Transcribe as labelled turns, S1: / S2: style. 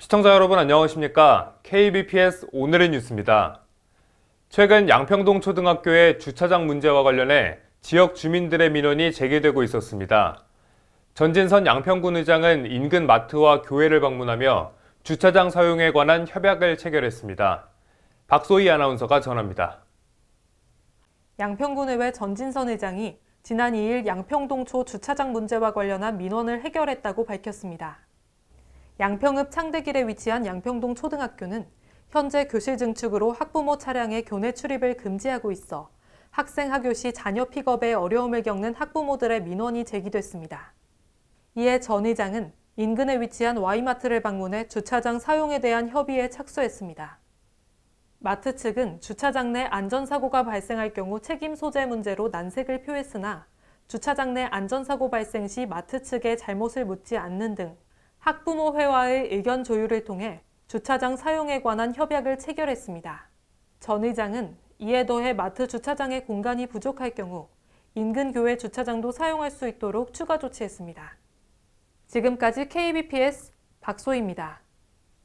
S1: 시청자 여러분 안녕하십니까? KBPS 오늘의 뉴스입니다. 최근 양평동 초등학교의 주차장 문제와 관련해 지역 주민들의 민원이 제기되고 있었습니다. 전진선 양평군 의장은 인근 마트와 교회를 방문하며 주차장 사용에 관한 협약을 체결했습니다. 박소희 아나운서가 전합니다.
S2: 양평군의회 전진선 의장이 지난 2일 양평동초 주차장 문제와 관련한 민원을 해결했다고 밝혔습니다. 양평읍 창대길에 위치한 양평동 초등학교는 현재 교실 증축으로 학부모 차량의 교내 출입을 금지하고 있어 학생 하교 시 자녀 픽업에 어려움을 겪는 학부모들의 민원이 제기됐습니다. 이에 전 의장은 인근에 위치한 Y마트를 방문해 주차장 사용에 대한 협의에 착수했습니다. 마트 측은 주차장 내 안전사고가 발생할 경우 책임 소재 문제로 난색을 표했으나 주차장 내 안전사고 발생 시 마트 측에 잘못을 묻지 않는 등 학부모 회와의 의견 조율을 통해 주차장 사용에 관한 협약을 체결했습니다. 전 의장은 이에 더해 마트 주차장의 공간이 부족할 경우 인근 교회 주차장도 사용할 수 있도록 추가 조치했습니다. 지금까지 KBPS 박소희입니다.